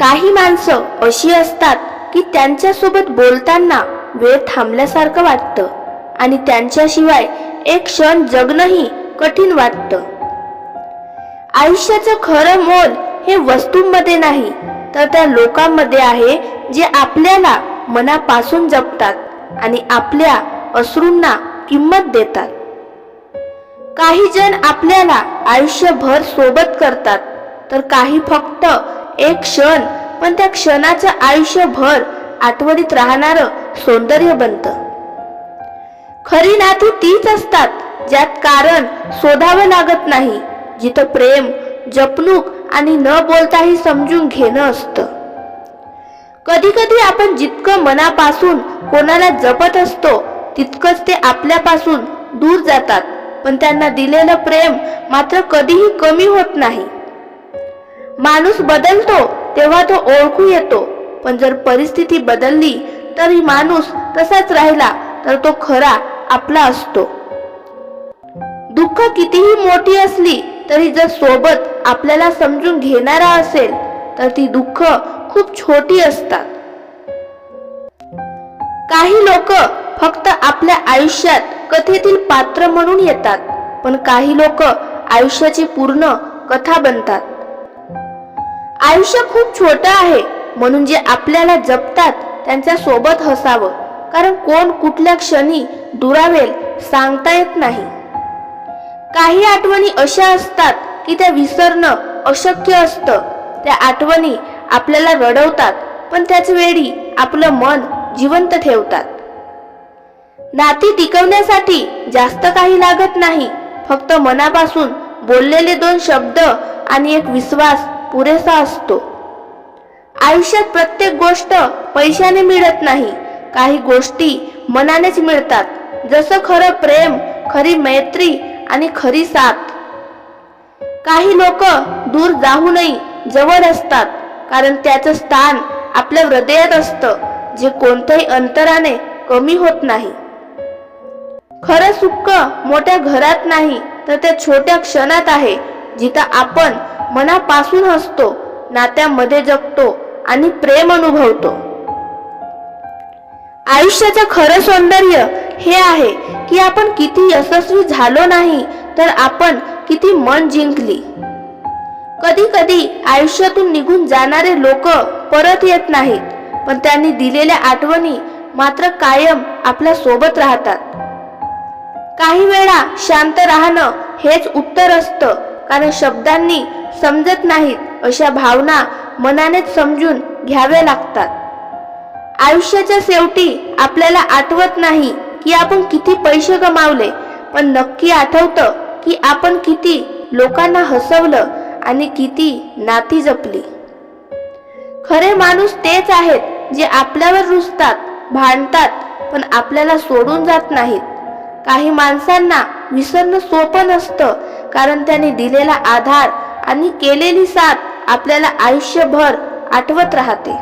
काही माणसं अशी असतात की त्यांच्यासोबत बोलताना वेळ थांबल्यासारखं वाटतं आणि त्यांच्याशिवाय एक क्षण जगणंही कठीण वाटतं. आयुष्याचं खरं मोल हे वस्तूंमध्ये नाही तर त्या लोकांमध्ये आहे जे आपल्याला मनापासून जपतात आणि आपल्या अश्रूंना किंमत देतात. काही जण आपल्याला आयुष्यभर सोबत करतात तर काही फक्त एक क्षण पण त्या क्षणाचं आयुष्यभर आठवणीत राहणारं सौंदर्य बनतं. खरी नाती तीच असतात ज्यात कारण शोधावं लागत नाही जिथं प्रेम जपणूक आणि न बोलताही समजून घेणं असतं. कधी कधी आपण जितकं मनापासून कोणाला जपत असतो तितकंच ते आपल्यापासून दूर जातात पण त्यांना दिलेलं प्रेम मात्र कधीही कमी होत नाही. माणूस बदलतो तेव्हा तो ओळखू येतो. पण जर परिस्थिती बदलली तरी माणूस तसाच राहिला तर तो खरा आपला असतो. दुःख कितीही मोठी असली तरी जर सोबत आपल्याला समजून घेणारा असेल तर ती दुःख खूप छोटी असतात. काही लोक फक्त आपल्या आयुष्यात कथेतील पात्र म्हणून येतात पण काही लोक आयुष्याची पूर्ण कथा बनतात. आयुष्य खूप छोटं आहे. म्हणून जे आपल्याला जपतात त्यांच्यासोबत हसावं. कारण कोण कुठल्या क्षणी दुरावेल सांगता येत नाही. काही आठवणी अशा असतात की त्या विसरणं अशक्य असतं. त्या आठवणी आपल्याला रडवतात पण त्याच वेळी आपलं मन जिवंत ठेवतात. नाती टिकवण्यासाठी जास्त काही लागत नाही. फक्त मनापासून बोललेले दोन शब्द आणि एक विश्वास पुरेसा असतो. आयुष्यात प्रत्येक गोष्ट पैशाने मिळत नाही. काही गोष्टी मनानेच मिळतात. जसं खरं प्रेम खरी मैत्री आणि खरी साथ. काही लोक दूर जाऊनही जवळ असतात कारण त्याचं स्थान आपल्या हृदयात असतं जे कोणत्याही अंतराने कमी होत नाही. खरं सुख मोठ्या घरात नाही तर त्या छोट्या क्षणात आहे जिथं आपण मनापासून हसतो नात्यामध्ये जगतो आणि प्रेम अनुभवतो. आयुष्याचं खरं सौंदर्य हे आहे की आपण किती यशस्वी झालो नाही तर आपण किती मन जिंकली. कधी कधी आयुष्यातून निघून जाणारे लोक परत येत नाहीत पण त्यांनी दिलेल्या आठवणी मात्र कायम आपल्यासोबत राहतात. काही वेळा शांत राहणं हेच उत्तर असतं कारण शब्दांनी समजत नाहीत अशा भावना मनानेच समजून घ्याव्या लागतात. आयुष्याच्या शेवटी आपल्याला आठवत नाही की आपण किती पैसे गमावले पण नक्की आठवतं की आपण किती लोकांना हसवलं आणि किती नाती जपली. खरे माणूस तेच आहेत जे आपल्यावर रुजतात भांडतात पण आपल्याला सोडून जात नाहीत. काही माणसांना विसरणं सोपं नसतं कारण त्यांनी दिलेला आधार आणि केलेली साथ आपल्याला आयुष्यभर आठवत राहते.